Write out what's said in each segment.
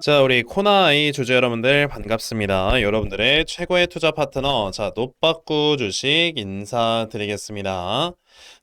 자, 우리 코나이 주주 여러분들 반갑습니다. 여러분들의 최고의 투자 파트너, 자, 노빠꾸 주식 인사드리겠습니다.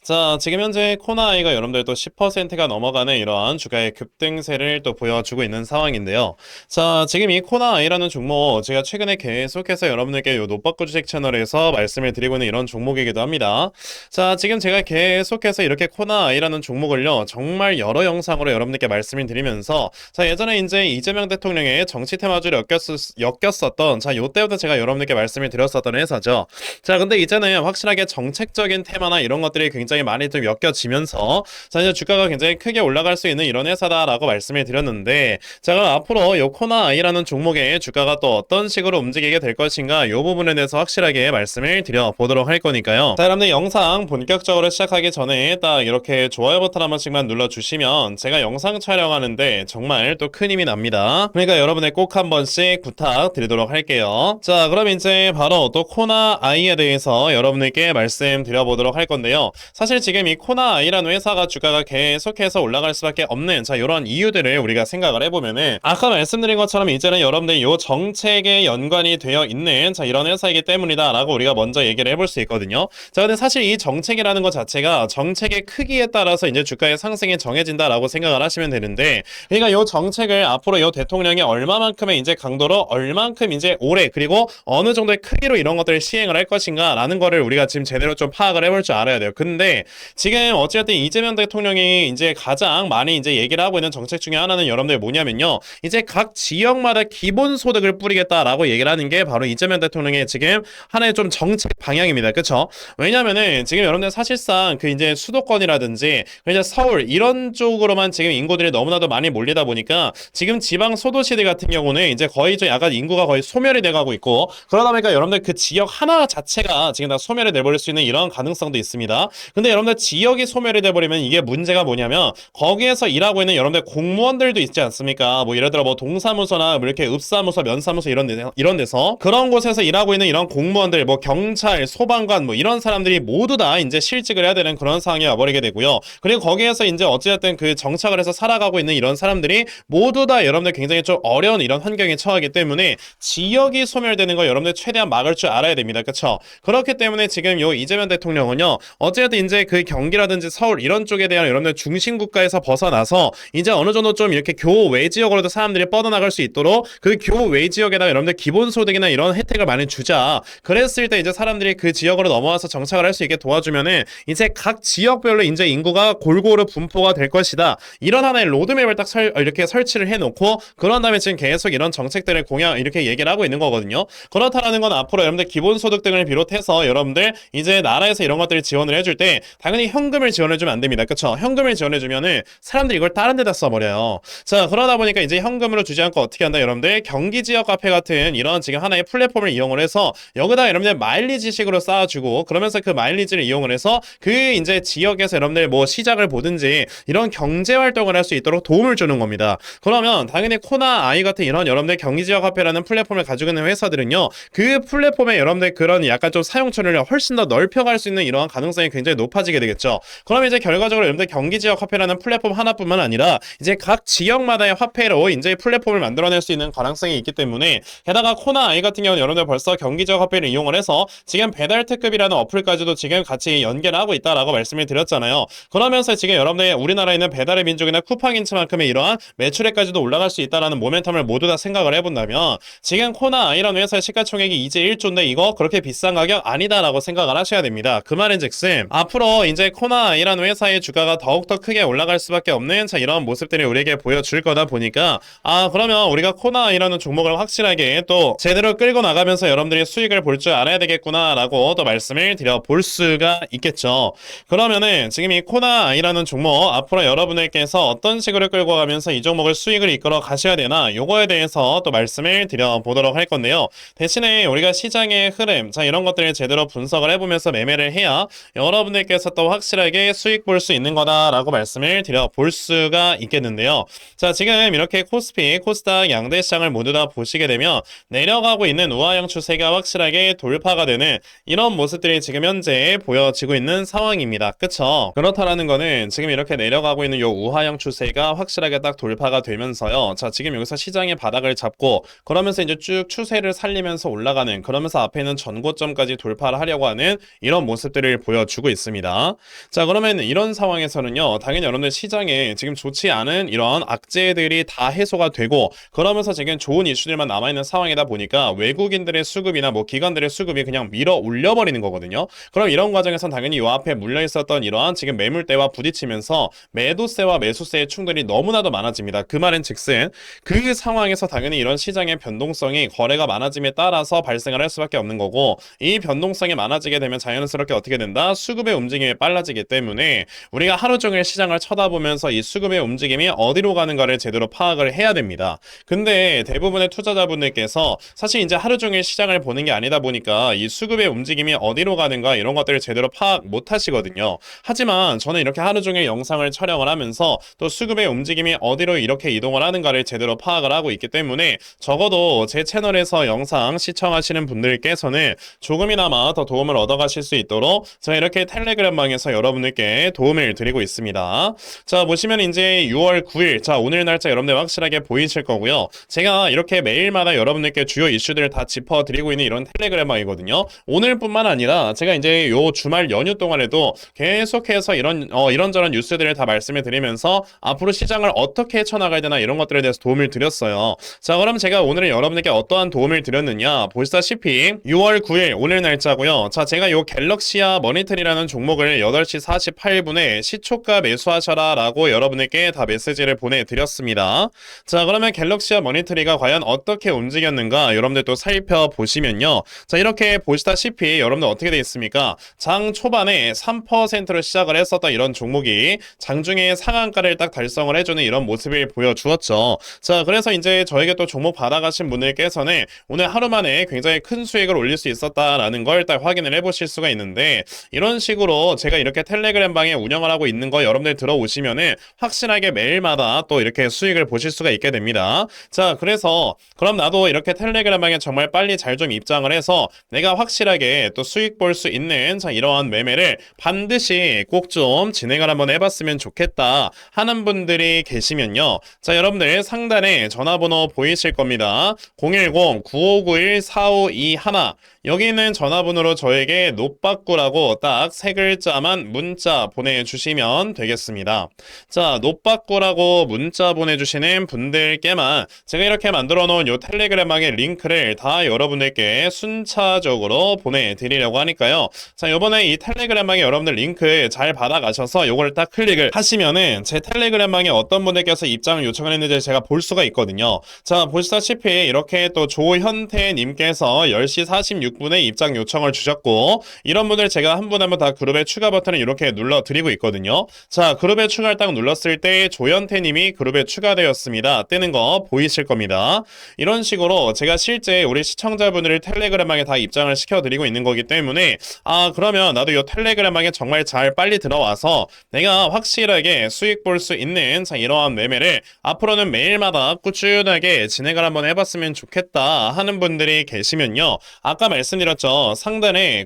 자, 지금 현재 코나아이가 여러분들 또 10%가 넘어가는 이러한 주가의 급등세를 또 보여주고 있는 상황인데요. 자, 지금 이 코나아이라는 종목 제가 최근에 계속해서 여러분들께 요 노빠꾸 주식 채널에서 말씀을 드리고 있는 이런 종목이기도 합니다. 자, 지금 제가 계속해서 이렇게 코나아이라는 종목을요, 정말 여러 영상으로 여러분들께 말씀을 드리면서 자, 예전에 이제 이재명 대통령의 정치 테마주를 엮였, 엮였었던 자, 요때부터 제가 여러분들께 말씀을 드렸었던 회사죠. 자, 근데 이제는 확실하게 정책적인 테마나 이런 것들이 굉장히 많이 좀 엮여지면서 자, 이제 주가가 굉장히 크게 올라갈 수 있는 이런 회사다라고 말씀을 드렸는데 자, 그럼 앞으로 요 코나 아이라는 종목의 주가가 또 어떤 식으로 움직이게 될 것인가 요 부분에 대해서 확실하게 말씀을 드려보도록 할 거니까요. 자, 여러분들 영상 본격적으로 시작하기 전에 딱 이렇게 좋아요 버튼 한 번씩만 눌러주시면 제가 영상 촬영하는데 정말 또 큰 힘이 납니다. 그러니까 여러분의 꼭 한 번씩 부탁드리도록 할게요. 자, 그럼 이제 바로 또 코나 아이에 대해서 여러분들께 말씀드려보도록 할 건데요. 사실 지금 이 코나 아이라는 회사가 주가가 계속해서 올라갈 수밖에 없는 자 이런 이유들을 우리가 생각을 해보면은 아까 말씀드린 것처럼 이제는 여러분들 요 정책에 연관이 되어 있는 자 이런 회사이기 때문이다라고 우리가 먼저 얘기를 해볼 수 있거든요. 자 근데 사실 이 정책이라는 것 자체가 정책의 크기에 따라서 이제 주가의 상승이 정해진다라고 생각을 하시면 되는데 그러니까 요 정책을 앞으로 요 대통령이 얼마만큼의 이제 강도로 얼만큼 이제 오래 그리고 어느 정도의 크기로 이런 것들을 시행을 할 것인가라는 거를 우리가 지금 제대로 좀 파악을 해볼 줄 알아야 돼요. 근데 지금 어쨌든 이재명 대통령이 이제 가장 많이 이제 얘기를 하고 있는 정책 중에 하나는 여러분들 뭐냐면요. 이제 각 지역마다 기본 소득을 뿌리겠다라고 얘기를 하는 게 바로 이재명 대통령의 지금 하나의 좀 정책 방향입니다. 그렇죠? 왜냐면은 지금 여러분들 사실상 그 이제 수도권이라든지 그 이제 서울 이런 쪽으로만 지금 인구들이 너무나도 많이 몰리다 보니까 지금 지방 소도시들 같은 경우는 이제 거의 좀 약간 인구가 거의 소멸이 돼가고 있고 그러다 보니까 여러분들 그 지역 하나 자체가 지금 다 소멸이 돼버릴 수 있는 이런 가능성도 있습니다. 근데 여러분들 지역이 소멸이 돼버리면 이게 문제가 뭐냐면 거기에서 일하고 있는 여러분들 공무원들도 있지 않습니까? 뭐 예를 들어 뭐 동사무소나 뭐 이렇게 읍사무소, 면사무소 이런 데 이런 데서 그런 곳에서 일하고 있는 이런 공무원들 뭐 경찰, 소방관 뭐 이런 사람들이 모두 다 이제 실직을 해야 되는 그런 상황이 와버리게 되고요. 그리고 거기에서 이제 어찌됐든 그 정착을 해서 살아가고 있는 이런 사람들이 모두 다 여러분들 굉장히 좀 어려운 이런 환경에 처하기 때문에 지역이 소멸되는 거 여러분들 최대한 막을 줄 알아야 됩니다. 그렇죠? 그렇기 때문에 지금 요 이재명 대통령은요. 어 쨌든 이제 그 경기라든지 서울 이런 쪽에 대한 여러분들 중심 국가에서 벗어나서 이제 어느 정도 좀 이렇게 교외 지역으로도 사람들이 뻗어나갈 수 있도록 그 교외 지역에다가 여러분들 기본 소득이나 이런 혜택을 많이 주자. 그랬을 때 이제 사람들이 그 지역으로 넘어와서 정착을 할 수 있게 도와주면은 이제 각 지역별로 이제 인구가 골고루 분포가 될 것이다. 이런 하나의 로드맵을 딱 설, 이렇게 설치를 해놓고 그런 다음에 지금 계속 이런 정책들을 공약 이렇게 얘기를 하고 있는 거거든요. 그렇다라는 건 앞으로 여러분들 기본소득 등을 비롯해서 여러분들 이제 나라에서 이런 것들을 지원을 해줄 때 당연히 현금을 지원해주면 안 됩니다. 그쵸? 현금을 지원해주면은 사람들이 이걸 다른 데다 써버려요. 자, 그러다 보니까 이제 현금으로 주지 않고 어떻게 한다, 여러분들? 경기 지역 카페 같은 이런 지금 하나의 플랫폼을 이용을 해서 여기다 여러분들 마일리지식으로 쌓아주고 그러면서 그 마일리지를 이용을 해서 그 이제 지역에서 여러분들 뭐 시작을 보든지 이런 경제 활동을 할 수 있도록 도움을 주는 겁니다. 그러면 당연히 코나 아이 같은 이런 여러분들 경기 지역 카페라는 플랫폼을 가지고 있는 회사들은요, 그 플랫폼에 여러분들 그런 약간 좀 사용처를 훨씬 더 넓혀갈 수 있는 이러한 가능성이 굉장히 높아지게 되겠죠. 그럼 이제 결과적으로 여러분들 경기 지역 화폐라는 플랫폼 하나뿐만 아니라 이제 각 지역마다의 화폐로 이제 플랫폼을 만들어낼 수 있는 가능성이 있기 때문에 게다가 코나 아이 같은 경우는 여러분들 벌써 경기 지역 화폐를 이용을 해서 지금 배달 특급이라는 어플까지도 지금 같이 연계를 하고 있다라고 말씀을 드렸잖아요. 그러면서 지금 여러분들 우리나라에 있는 배달의 민족이나 쿠팡인츠만큼의 이러한 매출액까지도 올라갈 수 있다라는 모멘텀을 모두 다 생각을 해본다면 지금 코나 아이라는 회사의 시가총액이 이제 1조인데 이거 그렇게 비싼 가격 아니다라고 생각을 하셔야 됩니다. 그 말인즉슨 앞으로 이제 코나 아이라는 회사의 주가가 더욱더 크게 올라갈 수밖에 없는 자 이런 모습들을 우리에게 보여줄 거다 보니까 아 그러면 우리가 코나 아이라는 종목을 확실하게 또 제대로 끌고 나가면서 여러분들이 수익을 볼 줄 알아야 되겠구나라고 또 말씀을 드려 볼 수가 있겠죠. 그러면은 지금 이 코나 아이라는 종목 앞으로 여러분들께서 어떤 식으로 끌고 가면서 이 종목을 수익을 이끌어 가셔야 되나 요거에 대해서 또 말씀을 드려 보도록 할 건데요. 대신에 우리가 시장의 흐름 자 이런 것들을 제대로 분석을 해보면서 매매를 해야 여러 분들께서 또 확실하게 수익 볼 수 있는 거다라고 말씀을 드려 볼 수가 있겠는데요. 자, 지금 이렇게 코스피, 코스닥 양대 시장을 모두 다 보시게 되면 내려가고 있는 우하형 추세가 확실하게 돌파가 되는 이런 모습들이 지금 현재 보여지고 있는 상황입니다. 그쵸? 그렇다라는 거는 지금 이렇게 내려가고 있는 요 우하형 추세가 확실하게 딱 돌파가 되면서요. 자, 지금 여기서 시장의 바닥을 잡고 그러면서 이제 쭉 추세를 살리면서 올라가는 그러면서 앞에 있는 전고점까지 돌파를 하려고 하는 이런 모습들을 보여주고 있습니다. 자, 그러면 이런 상황에서는요. 당연히 여러분들 시장에 지금 좋지 않은 이런 악재들이 다 해소가 되고 그러면서 지금 좋은 이슈들만 남아있는 상황이다 보니까 외국인들의 수급이나 뭐 기관들의 수급이 그냥 밀어 올려버리는 거거든요. 그럼 이런 과정에선 당연히 요 앞에 물려 있었던 이러한 지금 매물대와 부딪히면서 매도세와 매수세의 충돌이 너무나도 많아집니다. 그 말은 즉슨 그 상황에서 당연히 이런 시장의 변동성이 거래가 많아짐에 따라서 발생을 할 수밖에 없는 거고 이 변동성이 많아지게 되면 자연스럽게 어떻게 된다? 수 급의 움직임이 빨라지기 때문에 우리가 하루 종일 시장을 쳐다보면서 이 수급의 움직임이 어디로 가는가를 제대로 파악을 해야 됩니다. 근데 대부분의 투자자분들께서 사실 이제 하루 종일 시장을 보는 게 아니다 보니까 이 수급의 움직임이 어디로 가는가 이런 것들을 제대로 파악 못 하시거든요. 하지만 저는 이렇게 하루 종일 영상을 촬영을 하면서 또 수급의 움직임이 어디로 이렇게 이동을 하는가를 제대로 파악을 하고 있기 때문에 적어도 제 채널에서 영상 시청하시는 분들께서는 조금이나마 더 도움을 얻어가실 수 있도록 제가 이렇게 텔레그램방에서 여러분들께 도움을 드리고 있습니다. 자 보시면 이제 6월 9일 자 오늘 날짜 여러분들 확실하게 보이실 거고요. 제가 이렇게 매일마다 여러분들께 주요 이슈들을 다 짚어드리고 있는 이런 텔레그램방이거든요. 오늘뿐만 아니라 제가 이제 요 주말 연휴 동안에도 계속해서 이런 어, 이런저런 뉴스들을 다 말씀을 드리면서 앞으로 시장을 어떻게 헤쳐나가야 되나 이런 것들에 대해서 도움을 드렸어요. 자 그럼 제가 오늘은 여러분들께 어떠한 도움을 드렸느냐 보시다시피 6월 9일 오늘 날짜고요. 자 제가 요 갤럭시아 머니터 리라는 종목을 8시 48분에 시초가 매수하셔라 라고 여러분에게 다 메시지를 보내드렸습니다. 자 그러면 갤럭시아 머니터리가 과연 어떻게 움직였는가 여러분들 또 살펴보시면요. 자 이렇게 보시다시피 여러분들 어떻게 되어 있습니까? 장 초반에 3%로 시작을 했었던 이런 종목이 장중에 상한가를 딱 달성을 해주는 이런 모습을 보여주었죠. 자 그래서 이제 저에게 또 종목 받아가신 분들께서는 오늘 하루 만에 굉장히 큰 수익을 올릴 수 있었다라는 걸 딱 확인을 해보실 수가 있는데 이런 식으로 제가 이렇게 텔레그램 방에 운영을 하고 있는 거 여러분들 들어오시면은 확실하게 매일마다 또 이렇게 수익을 보실 수가 있게 됩니다. 자 그래서 그럼 나도 이렇게 텔레그램 방에 정말 빨리 잘 좀 입장을 해서 내가 확실하게 또 수익 볼 수 있는 자 이러한 매매를 반드시 꼭 좀 진행을 한번 해봤으면 좋겠다 하는 분들이 계시면요. 자 여러분들 상단에 전화번호 보이실 겁니다. 010-9591-4521 여기 있는 전화번호로 저에게 노빠꾸라고 딱세 글자만 문자 보내주시면 되겠습니다. 자, 노빠꾸라고 문자 보내주시는 분들께만 제가 이렇게 만들어 놓은 요 텔레그램방의 링크를 다 여러분들께 순차적으로 보내드리려고 하니까요. 자, 요번에 이 텔레그램방에 여러분들 링크 잘 받아가셔서 요걸 딱 클릭을 하시면은 제 텔레그램방에 어떤 분들께서 입장을 요청을 했는지 제가 볼 수가 있거든요. 자, 보시다시피 이렇게 또 조현태님께서 10시 46분에 입장 요청을 주셨고 이런 분들 제가 한분 한분 다 그룹에 추가 버튼을 이렇게 눌러 드리고 있거든요. 자, 그룹에 추가를 딱 눌렀을 때 조현태님이 그룹에 추가되었습니다. 뜨는 거 보이실 겁니다. 이런 식으로 제가 실제 우리 시청자분들을 텔레그램방에 다 입장을 시켜드리고 있는 거기 때문에 아 그러면 나도 이 텔레그램방에 정말 잘 빨리 들어와서 내가 확실하게 수익 볼 수 있는 자 이러한 매매를 앞으로는 매일마다 꾸준하게 진행을 한번 해봤으면 좋겠다 하는 분들이 계시면요. 아까 말씀드렸죠. 상단에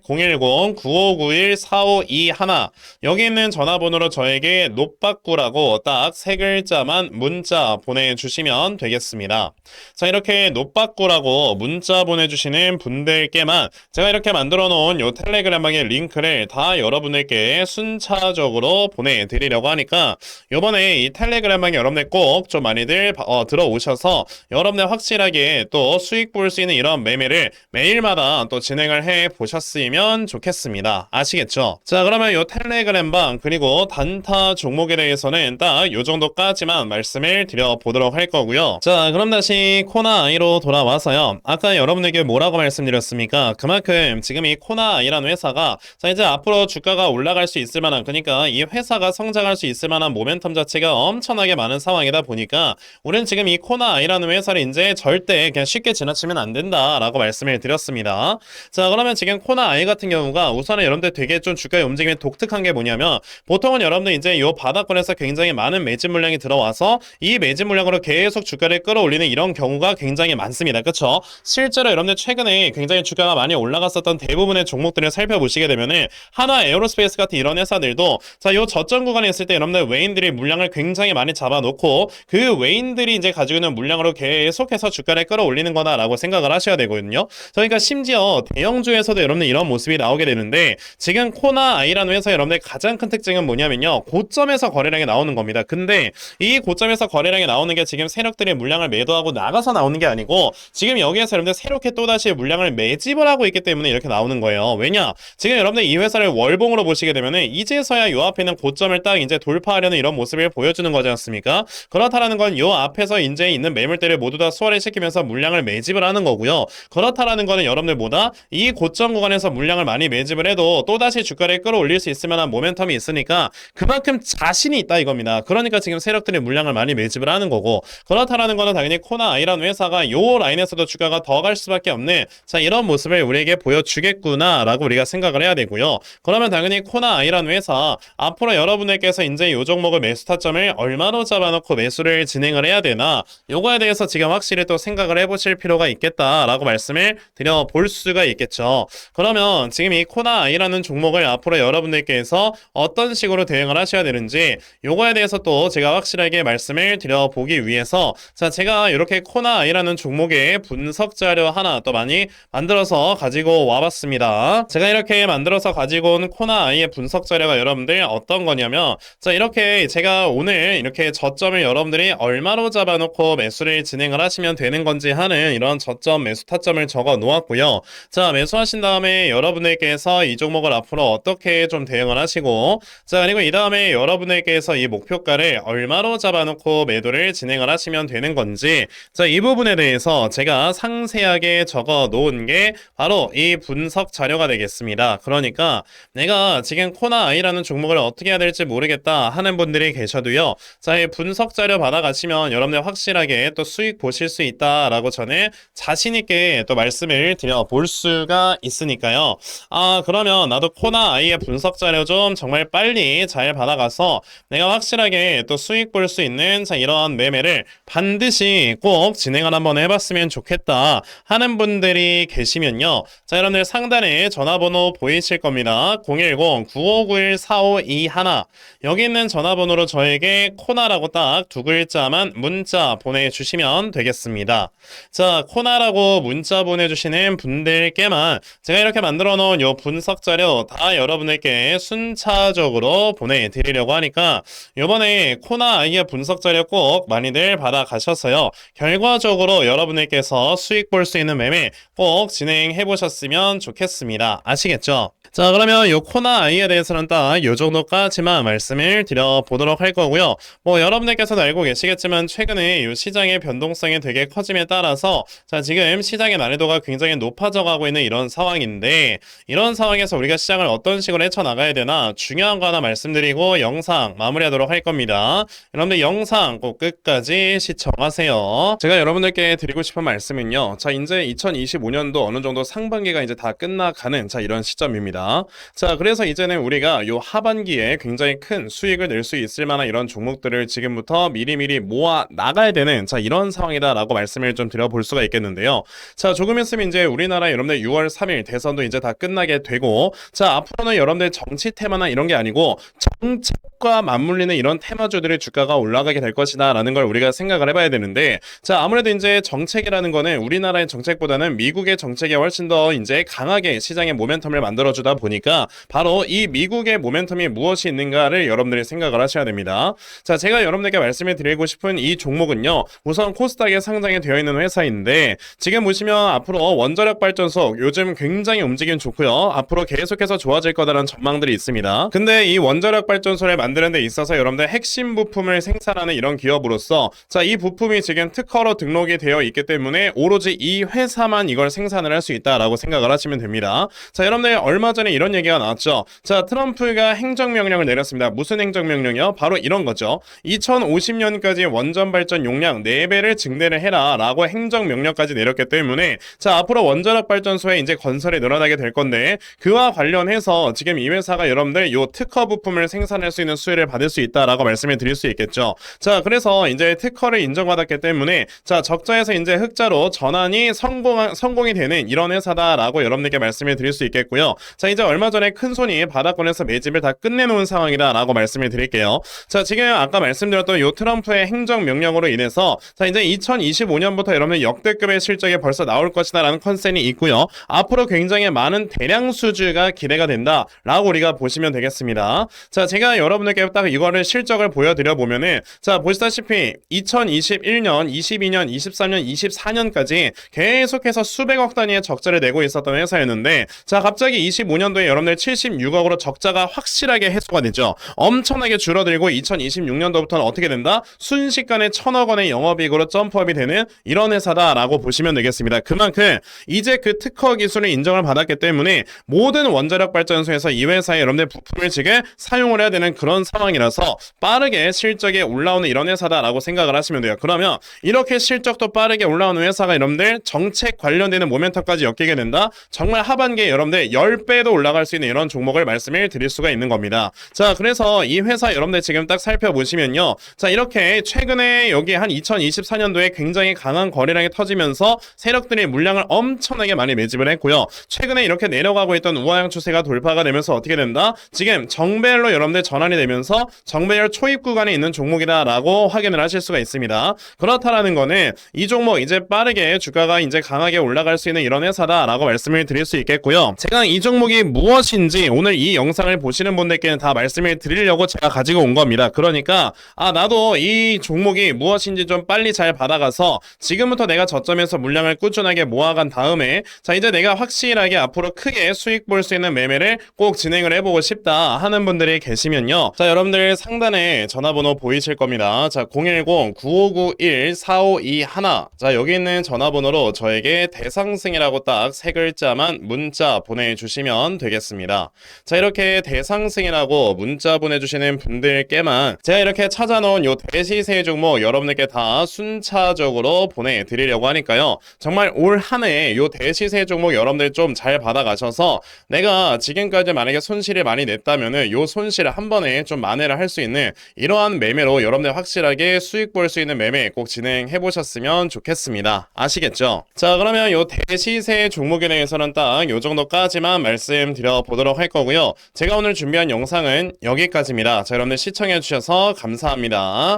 010-9591-4521 여기 있는 전화번호로 저에게 노빠꾸라고 딱 세 글자만 문자 보내주시면 되겠습니다. 자 이렇게 노빠꾸라고 문자 보내주시는 분들께만 제가 이렇게 만들어 놓은 요 텔레그램방의 링크를 다 여러분들께 순차적으로 보내드리려고 하니까 요번에 이 텔레그램방에 여러분들 꼭 좀 많이들 어, 들어오셔서 여러분들 확실하게 또 수익 볼 수 있는 이런 매매를 매일마다 또 진행을 해 보셨으면 좋겠습니다. 아시겠죠? 자 그러면 요 텔레그램방 그리고 단타 종목에 대해서는 딱 요 정도까지만 말씀을 드려보도록 할 거고요. 자 그럼 다시 코나 아이로 돌아와서요. 아까 여러분에게 뭐라고 말씀드렸습니까? 그만큼 지금 이 코나 아이라는 회사가 자 이제 앞으로 주가가 올라갈 수 있을 만한 그러니까 이 회사가 성장할 수 있을 만한 모멘텀 자체가 엄청나게 많은 상황이다 보니까 우리는 지금 이 코나 아이라는 회사를 이제 절대 그냥 쉽게 지나치면 안 된다라고 말씀을 드렸습니다. 자 그러면 지금 코나 아이 같은 경우가 우선은 여러분들 되게 이게 좀 주가의 움직임이 독특한 게 뭐냐면 보통은 여러분들 이제 이 바닥권에서 굉장히 많은 매집 물량이 들어와서 이 매집 물량으로 계속 주가를 끌어올리는 이런 경우가 굉장히 많습니다. 그렇죠? 실제로 여러분들 최근에 굉장히 주가가 많이 올라갔었던 대부분의 종목들을 살펴보시게 되면은 하나 에어로스페이스 같은 이런 회사들도 자, 요 저점 구간에 있을 때 여러분들 외인들이 물량을 굉장히 많이 잡아놓고 그 외인들이 이제 가지고 있는 물량으로 계속해서 주가를 끌어올리는 거다라고 생각을 하셔야 되거든요. 그러니까 심지어 대형주에서도 여러분들 이런 모습이 나오게 되는데 지금 코나 아이라는 회사 여러분들 가장 큰 특징은 뭐냐면요. 고점에서 거래량이 나오는 겁니다. 근데 이 고점에서 거래량이 나오는 게 지금 세력들이 물량을 매도하고 나가서 나오는 게 아니고 지금 여기에서 여러분들 새롭게 또다시 물량을 매집을 하고 있기 때문에 이렇게 나오는 거예요. 왜냐? 지금 여러분들 이 회사를 월봉으로 보시게 되면은 이제서야 요 앞에 있는 고점을 딱 이제 돌파하려는 이런 모습을 보여주는 거지 않습니까? 그렇다라는 건 요 앞에서 이제 있는 매물대를 모두 다 수월히 시키면서 물량을 매집을 하는 거고요. 그렇다라는 거는 여러분들보다 이 고점 구간에서 물량을 많이 매집을 해도 또다시 주가를 끌어올릴 수 있을 만한 모멘텀이 있으니까 그만큼 자신이 있다 이겁니다. 그러니까 지금 세력들이 물량을 많이 매집을 하는 거고 그렇다라는 거는 당연히 코나 아이라는 회사가 요 라인에서도 주가가 더 갈 수밖에 없는 자 이런 모습을 우리에게 보여주겠구나라고 우리가 생각을 해야 되고요. 그러면 당연히 코나 아이라는 회사 앞으로 여러분들께서 이제 요 종목을 매수 타점을 얼마로 잡아놓고 매수를 진행을 해야 되나 요거에 대해서 지금 확실히 또 생각을 해보실 필요가 있겠다라고 말씀을 드려 볼 수가 있겠죠. 그러면 지금 이 코나 아이라는 종 목을 앞으로 여러분들께서 어떤 식으로 대응을 하셔야 되는지 요거에 대해서 또 제가 확실하게 말씀을 드려 보기 위해서 자 제가 이렇게 코나 아이라는 종목의 분석 자료 하나 또 많이 만들어서 가지고 와봤습니다. 제가 이렇게 만들어서 가지고 온 코나 아이의 분석 자료가 여러분들 어떤 거냐면 자 이렇게 제가 오늘 이렇게 저점을 여러분들이 얼마로 잡아놓고 매수를 진행을 하시면 되는 건지 하는 이런 저점 매수 타점을 적어 놓았고요. 자 매수하신 다음에 여러분들께서 이 종목을 앞으로 어떻게 좀 대응을 하시고 자 그리고 이 다음에 여러분들께서 이 목표가를 얼마로 잡아놓고 매도를 진행을 하시면 되는 건지 자 이 부분에 대해서 제가 상세하게 적어 놓은 게 바로 이 분석 자료가 되겠습니다. 그러니까 내가 지금 코나 아이라는 종목을 어떻게 해야 될지 모르겠다 하는 분들이 계셔도요. 자, 이 분석 자료 받아가시면 여러분들 확실하게 또 수익 보실 수 있다라고 저는 자신 있게 또 말씀을 드려 볼 수가 있으니까요. 아, 그러면 나도 코나 아이의 분석 자료 좀 정말 빨리 잘 받아가서 내가 확실하게 또 수익 볼 수 있는 자, 이런 매매를 반드시 꼭 진행을 한번 해봤으면 좋겠다 하는 분들이 계시면요. 자, 여러분들 상단에 전화번호 보이실 겁니다. 010-9591-4521 여기 있는 전화번호로 저에게 코나라고 딱 두 글자만 문자 보내주시면 되겠습니다. 자, 코나라고 문자 보내주시는 분들께만 제가 이렇게 만들어 놓은 요 분석 자료 다 여러분들께 순차적으로 보내드리려고 하니까 요번에 코나 아이의 분석 자료 꼭 많이들 받아가셔서요. 결과적으로 여러분들께서 수익 볼 수 있는 매매 꼭 진행해 보셨으면 좋겠습니다. 아시겠죠? 자, 그러면 요 코나 아이에 대해서는 딱 요 정도까지만 말씀을 드려 보도록 할 거고요. 뭐 여러분들께서도 알고 계시겠지만 최근에 요 시장의 변동성이 되게 커짐에 따라서 자, 지금 시장의 난이도가 굉장히 높아져 가고 있는 이런 상황인데 이런 상황에서 우리가 시장 을 어떤 식으로 헤쳐 나가야 되나 중요한 거 하나 말씀드리고 영상 마무리하도록 할 겁니다. 여러분들 영상 꼭 끝까지 시청하세요. 제가 여러분들께 드리고 싶은 말씀은요. 자, 이제 2025년도 어느 정도 상반기가 이제 다 끝나가는 자, 이런 시점입니다. 자, 그래서 이제는 우리가 요 하반기에 굉장히 큰 수익을 낼 수 있을 만한 이런 종목들을 지금부터 미리미리 모아 나가야 되는 자, 이런 상황이다라고 말씀을 좀 드려볼 수가 있겠는데요. 자, 조금 있으면 이제 우리나라 여러분들 6월 3일 대선도 이제 다 끝나게 되고 자, 앞으로는 여러분들 정치 테마나 이런 게 아니고 정책과 맞물리는 이런 테마주들의 주가가 올라가게 될 것이다라는 걸 우리가 생각을 해봐야 되는데 자, 아무래도 이제 정책이라는 거는 우리나라의 정책보다는 미국의 정책이 훨씬 더 이제 강하게 시장의 모멘텀을 만들어주다 보니까 바로 이 미국의 모멘텀이 무엇이 있는가를 여러분들이 생각을 하셔야 됩니다. 자, 제가 여러분들께 말씀을 드리고 싶은 이 종목은요. 우선 코스닥에 상장이 되어 있는 회사인데 지금 보시면 앞으로 원자력 발전소 요즘 굉장히 움직임 좋고요. 앞으로 계속해서 좋아질 거다라는 전망들이 있습니다. 근데 이 원자력 발전소를 만드는 데 있어서 여러분들 핵심 부품을 생산하는 이런 기업으로서 자, 이 부품이 지금 특허로 등록이 되어 있기 때문에 오로지 이 회사만 이걸 생산을 할 수 있다라고 생각을 하시면 됩니다. 자, 여러분들 얼마 전에 이런 얘기가 나왔죠. 자, 트럼프가 행정명령을 내렸습니다. 무슨 행정명령이요? 바로 이런 거죠. 2050년까지 원전 발전 용량 4배를 증대를 해라 라고 행정명령까지 내렸기 때문에 자, 앞으로 원자력 발전소에 이제 건설이 늘어나게 될 건데 그와 관련 관련해서 지금 이 회사가 여러분들 요 특허 부품을 생산할 수 있는 수혜를 받을 수 있다라고 말씀을 드릴 수 있겠죠. 자, 그래서 이제 특허를 인정받았기 때문에 자, 적자에서 이제 흑자로 전환이 성공 성공이 되는 이런 회사다라고 여러분들께 말씀을 드릴 수 있겠고요. 자, 이제 얼마 전에 큰 손이 바닥권에서 매집을 다 끝내놓은 상황이다라고 말씀을 드릴게요. 자, 지금 아까 말씀드렸던 요 트럼프의 행정 명령으로 인해서 자, 이제 2025년부터 여러분들 역대급의 실적이 벌써 나올 것이다라는 컨센이 있고요. 앞으로 굉장히 많은 대량 수주가 기 대가 된다라고 우리가 보시면 되겠습니다. 자, 제가 여러분들께 딱 이거를 실적을 보여드려 보면은 자, 보시다시피 2021년, 22년, 23년, 24년까지 계속해서 수백억 단위의 적자를 내고 있었던 회사였는데 자, 갑자기 25년도에 여러분들 76억으로 적자가 확실하게 해소가 되죠. 엄청나게 줄어들고 2026년도부터는 어떻게 된다? 순식간에 천억 원의 영업이익으로 점프업이 되는 이런 회사다라고 보시면 되겠습니다. 그만큼 이제 그 특허 기술을 인정을 받았기 때문에 모든 원자 력 발전소에서 이 회사의 여러분들 부품을 지금 사용을 해야 되는 그런 상황이라서 빠르게 실적이 올라오는 이런 회사다라고 생각을 하시면 돼요. 그러면 이렇게 실적도 빠르게 올라오는 회사가 여러분들 정책 관련되는 모멘텀까지 엮이게 된다. 정말 하반기에 여러분들 10배도 올라갈 수 있는 이런 종목을 말씀을 드릴 수가 있는 겁니다. 자, 그래서 이 회사 여러분들 지금 딱 살펴보시면요. 자, 이렇게 최근에 여기 한 2024년도에 굉장히 강한 거래량이 터지면서 세력들이 물량을 엄청나게 많이 매집을 했고요. 최근에 이렇게 내려가고 있던 우하향 추세 가 돌파가 되면서 어떻게 된다? 지금 정배열로 여러분들 전환이 되면서 정배열 초입 구간에 있는 종목이다라고 확인을 하실 수가 있습니다. 그렇다라는 거는 이 종목 이제 빠르게 주가가 이제 강하게 올라갈 수 있는 이런 회사다라고 말씀을 드릴 수 있겠고요. 제가 이 종목이 무엇인지 오늘 이 영상을 보시는 분들께는 다 말씀을 드리려고 제가 가지고 온 겁니다. 그러니까 아 나도 이 종목이 무엇인지 좀 빨리 잘 받아가서 지금부터 내가 저점에서 물량을 꾸준하게 모아간 다음에 자 이제 내가 확실하게 앞으로 크게 수익 볼 수 있는 매매를 꼭 진행을 해보고 싶다 하는 분들이 계시면요. 자 여러분들 상단에 전화번호 보이실 겁니다. 자 010-9591-4521. 자 여기 있는 전화번호로 저에게 대상승이라고 딱 세 글자만 문자 보내주시면 되겠습니다. 자 이렇게 대상승이라고 문자 보내주시는 분들께만 제가 이렇게 찾아 놓은 요 대시세 종목 여러분들께 다 순차적으로 보내드리려고 하니까요. 정말 올 한 해 요 대시세 종목 여러분들 좀 잘 받아가셔서 내가 지금까지 만약에 손실을 많이 냈다면은 요 손실을 한 번에 좀 만회를 할 수 있는 이러한 매매로 여러분들 확실하게 수익 볼 수 있는 매매 꼭 진행해 보셨으면 좋겠습니다. 아시겠죠? 자 그러면 요 대시세 종목에 대해서는 딱 요 정도까지만 말씀드려 보도록 할 거고요. 제가 오늘 준비한 영상은 여기까지입니다. 자 여러분들 시청해 주셔서 감사합니다.